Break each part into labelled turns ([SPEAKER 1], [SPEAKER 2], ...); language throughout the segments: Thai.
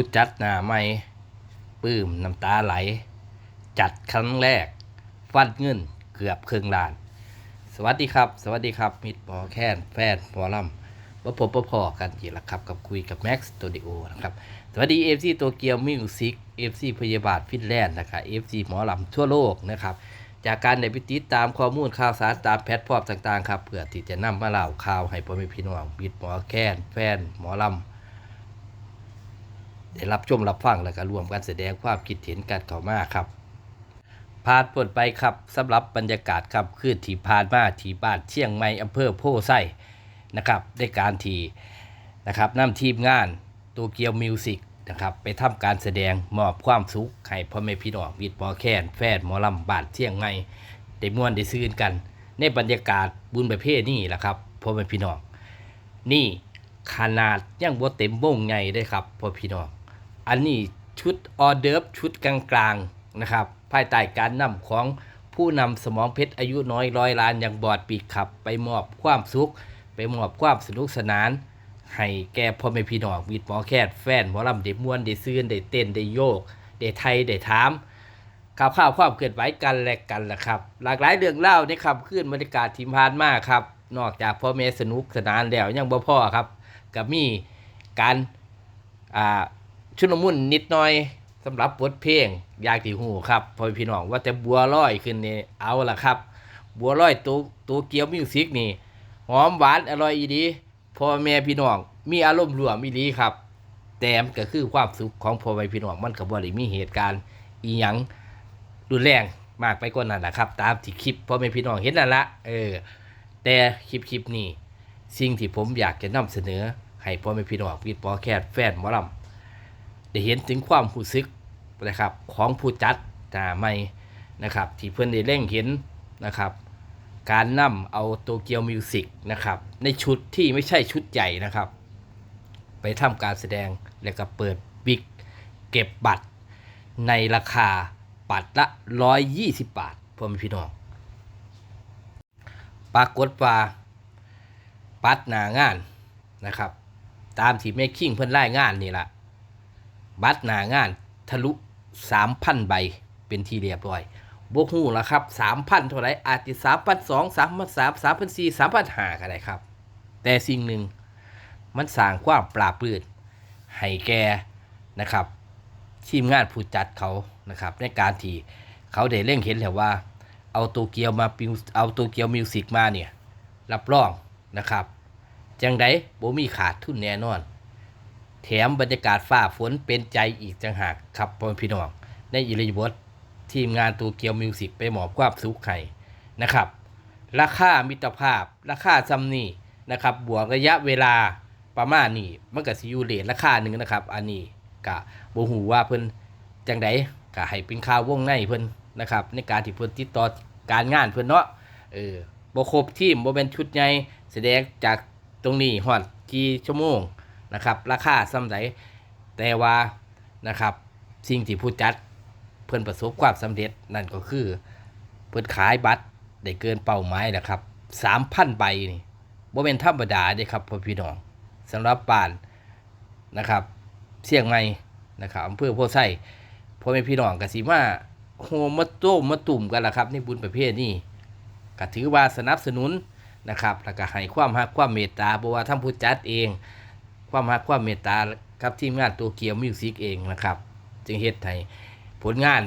[SPEAKER 1] ผู้จัดหน้าใหม่ปื้มน้ำตาไหล จัดครั้งแรก ฟันเงินเกือบครึ่งล้าน สวัสดีครับ สวัสดีครับ มิดหมอแค้นแฟนหมอลำว่าผมพอๆกันอีกแล้วครับกับคุยกับแม็กซ์สตูดิโอนะครับ สวัสดีเอฟซีโตเกียวมิวสิกเอฟซีพยาบาลฟินแลนด์นะครับเอฟซีหมอลำทั่วโลกนะครับจากการได้ไปติดตามข้อมูลข่าวสารตามแพลตฟอร์มต่างๆครับเพื่อที่จะนำมาเล่าข่าวให้พ่อแม่พี่น้องมิดหมอแค้นแฟนหมอลำ ได้รับชมรับฟังแล้วก็รวมกันแสดงความคิดเห็นกันเข้ามาครับผ่านพ้นไปครับสำหรับบรรยากาศครับคือที่ผ่านมาที่บ้านเชียงใหม่อำเภอโพไซนะครับได้การทีนะครับนำทีมงานตัวเกียวมิวสิกนะครับไปทำการแสดงมอบความสุขให้พ่อแม่พี่น้องวิดหมอแคนแฟนหมอลำบานเชียงใหม่ได้ม่วนได้ซื่นกัน ในบรรยากาศบุญประเภทนี้แหละครับพ่อแม่พี่น้องนี่ขนาดยังบ่เต็มวงไงได้ครับพ่อพี่น้อง อันนี้ชุดออเดิร์ฟชุดกลางๆนะครับภายใต้การนำของผู้นำสมองเพชรอายุน้อยร้อยล้านอย่างบอดปีกขับ ไปมอบความสุข ไปมอบความสนุกสนาน ให้แก่พ่อแม่พี่น้องวิดหมอแคทแฟนหมอลำเด็ม่วนได้ซื่นได้เต้นได้โยกได้ไทยได้ถามข่าวข่าวความเคลื่อนไหวกันและกันแหละครับ หลากหลายเรื่องเล่าในคำขึ้นบรรยากาศทีมพานมากครับ นอกจากพ่อแม่สนุกสนานแล้วยังบ่พ่อครับกับมีการอ่า ชุนมุนนิดหน่อยสำหรับบทเพลงอยากที่หูครับพ่อพี่น้องว่าแต่บัวลอยขึ้นนี่เอาละครับ บัวลอยตัวตัวเกียวมิวสิกนี่หอมหวานอร่อยอีดีพ่อแม่พี่น้องมีอารมณ์รวมอีดีครับ แต่มก็คือความสุขของพ่อแม่พี่น้องมันก็บ่ได้มีเหตุการณ์อีหยังรุนแรงมากไปกว่านั้นแหละครับ ตามที่คลิปพ่อแม่พี่น้องเห็นนั่นละเออแต่คลิปคลิปนี้สิ่งที่ผมอยากจะนำเสนอให้พ่อแม่พี่น้องวิดปอแคทแฟนหมอลำ ได้เห็นถึงความรู้สึกนะครับของผู้จัดหน้าใหม่นะครับที่เพื่อนได้เร่งเห็นนะครับ การนำเอาโตเกียวมิวสิกนะครับในชุดที่ไม่ใช่ชุดใหญ่นะครับ ไปทำการแสดงแล้วก็เปิดบิ๊กเก็บบัตรในราคาบัตรละ 120 บาทพ่อแม่พี่น้องปรากฏว่าบัตรหนางานนะครับ ตามที่แม่คิงเพิ่อนรายงานนี่แหละ บัตรหนางานทะลุ 3,000 ใบเป็นที่เรียบร้อยบวกหูล้วครับ 3,000 เท่าไรอาจจะ3,200 3,300 3,400 3,500ก็ได้ครับ แต่สิ่งหนึ่งมันสร้างความปราบปรื้นให้แกนะครับ ทีมงานผู้จัดเขานะครับ ในการที่เขาได้เร่งเห็นแล้วว่า เอาโตเกียวมาปิวเอาโตเกียวมิวสิกมาเนี่ย รับรองนะครับ จังไดบ่มีขาดทุนแน่นอน แถมบรรยากาศฟ้าฝนเป็นใจอีกจังหากครับพ่อพี่น้อง ในอิริยบททีมงานโตเกียวมิวสิกไปหมอบความสุขให้นะครับ ราคามิตรภาพ ราคาซัมนี่นะครับ บวกระยะเวลาประมาณนี้มันก็สิอยูเรทราคาหนึ่งนะครับ อันนี้กะบ่ฮู้ว่าเพิ่นจังไดก็ให้เป็นข่าววงในเพิ่นนะครับ ในการที่เพิ่นติดต่อการงานเพิ่นเนาะเออบ่ครบทีมบ่เป็นชุดใหญ่แสดงจากตรงนี้ฮอดกี่ชั่วโมง นะครับ ราคาซ้ำใดแต่ว่านะครับ สิ่งที่ผู้จัดเพิ่อนประสบความสำเร็จนั่นก็คือ เพิ่นขายบัตรได้เกินเป้าหมายแล้วครับ3,000ใบนี่บ่เป็นธรรมดาเด้ครับพ่อพี่น้องสำหรับบ้านนะครับเชียงใหม่นะครับอำเภอโพไซพ่อแม่พี่น้องก็สิมาโฮมมาโต้มาตุ่มกันละครับในบุญประเภทนี้ก็ถือว่าสนับสนุนนะครับแล้วก็ให้ความรักความเมตตาบ่ว่าทั้งผู้จัดเอง ความรักความเมตตากับทีมงานตัวเกียวมิวสิกเองนะครับ จึงเฮ็ดให้ผลงาน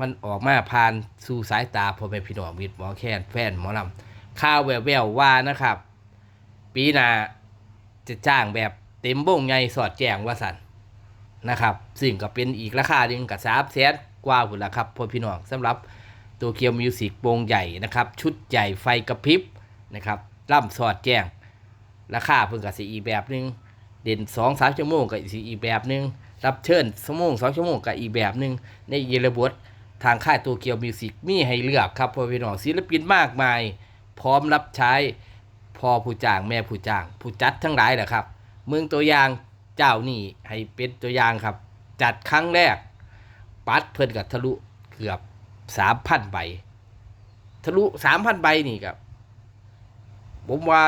[SPEAKER 1] มันออกมาผ่านสู่สายตาพ่อแม่พี่น้องมิตรหมอแคนแฟนหมอลำข่าวแววๆว่านะครับ ปีหน้าจะจ้างแบบเต็มวงใหญ่สอดแจงว่าสันนะครับ ซึ่งก็เป็นอีกราคาหนึ่งกับสามแสนกว่าพุ่นละครับพ่อพี่น้องสำหรับตัวเกียวมิวสิกวงใหญ่นะครับ ชุดใหญ่ไฟกระพริบนะครับล่ำสอดแจงราคาเพิ่งกับสีอีแบบหนึ่ง เด่นสองสามชั่วโมงกับอีกแบบหนึ่งรับเชิญชั่วโมงสองชั่วโมงกับอีกแบบหนึ่งในเยลบททางค่ายตัวเกียวมิวสิกมีให้เลือกครับพ่อพี่น้องศิลปินมากมาย พร้อมรับใช้พ่อผู้จ้างแม่ผู้จ้าง ผู้จัดทั้งหลายแหละครับ เมืองตัวอย่างเจ้านี่ให้เป็นตัวอย่างครับ จัดครั้งแรก ปัดเพิ่นกับทะลุเกือบสามพันใบ ทะลุสามพันใบนี่ครับผมว่า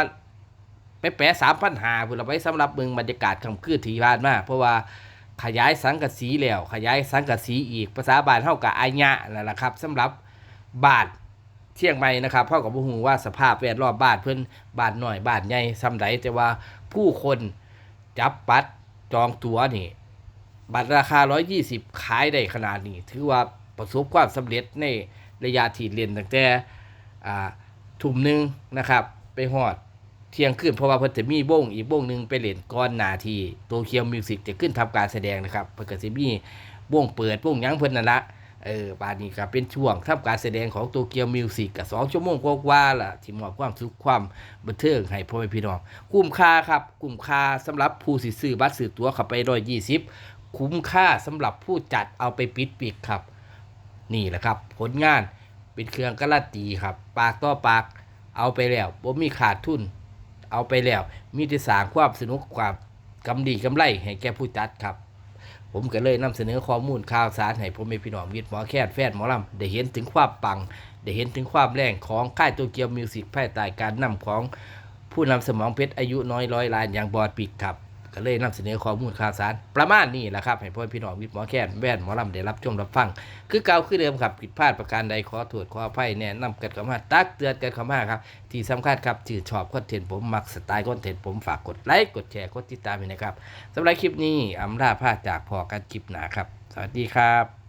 [SPEAKER 1] ไปแปะสามพันหาเพื่อไว้สำหรับเมืองบรรยากาศคำคืนที่ผ่านมาเพราะว่าขยายสังกะสีแล้วขยายสังกะสีอีกภาษาบานเท่ากับอายะนั่นแหละครับสำหรับบานเชียงใหม่นะครับเท่ากับผู้หูว่าสภาพแวดล้อมบานเพิ่อนบานหน่อยบานใหญ่ซ้ำใดแต่ว่าผู้คนจับปัดจองตั๋วนี่บัตรราคา 120 ขายได้ขนาดนี้ ถือว่าประสบความสำเร็จในระยะที่เรียนตั้งแต่ทุ่มหนึ่งนะครับ ไปฮอด เที่ยงคืนเพราะว่าเพิ่นจะมีวงอีกวงหนึ่งไปเล่นก่อนหน้าที่โตเกียวมิวสิกจะขึ้นทำการแสดงนะครับเพิ่นก็สิมีวงเปิดวงยังเพิ่นนั่นละเออบาดนี้ก็เป็นช่วงทำการแสดงของโตเกียวมิวสิกก็2ชั่วโมงกว่าๆล่ะที่มอบความสุขความบันเทิงให้พ่อแม่พี่น้องคุ้มค่าครับคุ้มค่าสำหรับผู้สิซื้อบัตรซื้อตั๋วเข้าไป120คุ้มค่าสำหรับผู้จัดเอาไปปิดปีกครับ นี่แหละครับ ผลงานเป็นเครื่องการันตีครับ ปากต่อปากเอาไปแล้วบ่มีขาดทุน เอาไปแล้ว มีแต่สร้างความสนุกความกำดีกำไรให้แก่ผู้จัดครับ ผมก็เลยนำเสนอข้อมูลข่าวสารให้ผมมีพี่น้องมิตรหมอแค่แฟนหมอลำได้เห็นถึงความปัง ได้เห็นถึงความแรงของค่ายโตเกียวมิวสิกภายใต้การนำของผู้นำสมองเพชรอายุน้อยร้อยล้านอย่างบอดปิกครับ ก็เลยนำเสนอข้อมูลข่าวสารประมาณนี้แหละครับ ให้พ่อพี่น้องมิตรหมอแค่นแว่นหมอลำได้รับชมรับฟัง คือเก่าคือเดิมครับผิดพลาดประการใดขอโทษขออภัยแนะนำกันเข้ามาตักเตือนกันเข้ามาครับ ที่สำคัญครับชื่นชอบคอนเทนต์ผมมักสไตล์คอนเทนต์ผมฝากกดไลค์กดแชร์กดติดตามด้วยนะครับสำหรับคลิปนี้อำลาพาจากพอกันคลิปหนาครับ สวัสดีครับ